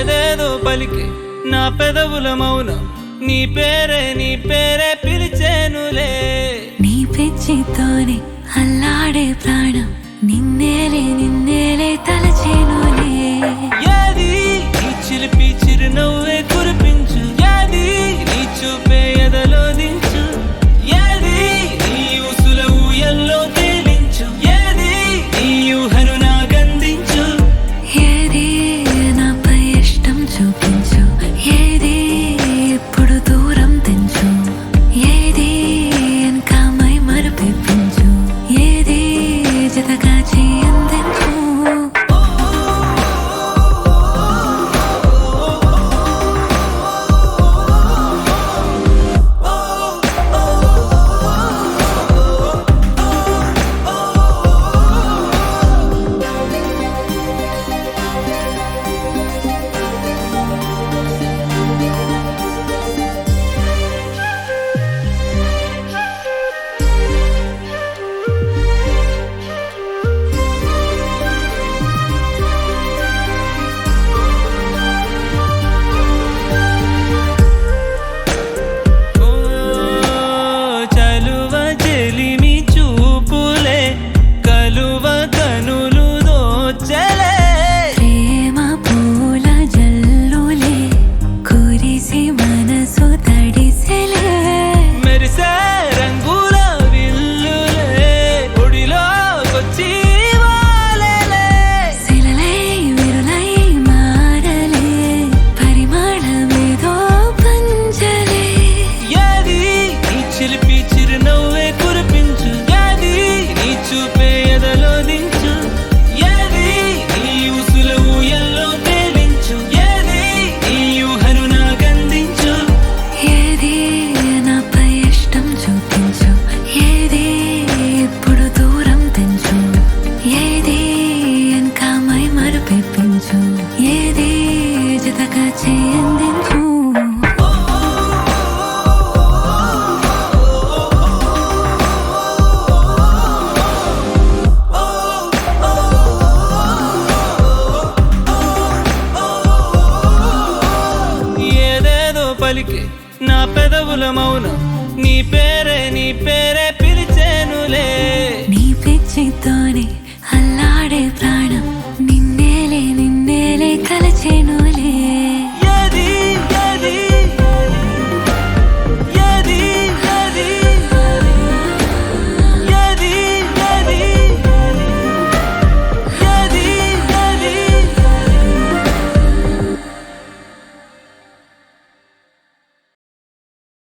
పేరేదేదో పలికి నా పెదవుల మౌనం. నీ పేరే నీ పేరే పిలిచేనులే. నీ పిచ్చితోనే అల్లాడే ప్రాణం. నిన్నేలే నిన్నేలే yeah 같이 엔딩 후. ఏదేదో పలికి నా పెదవుల మౌనం. నీ పేరే నీ పేరే పిలిచేనులే. నీ పిచ్చితోనే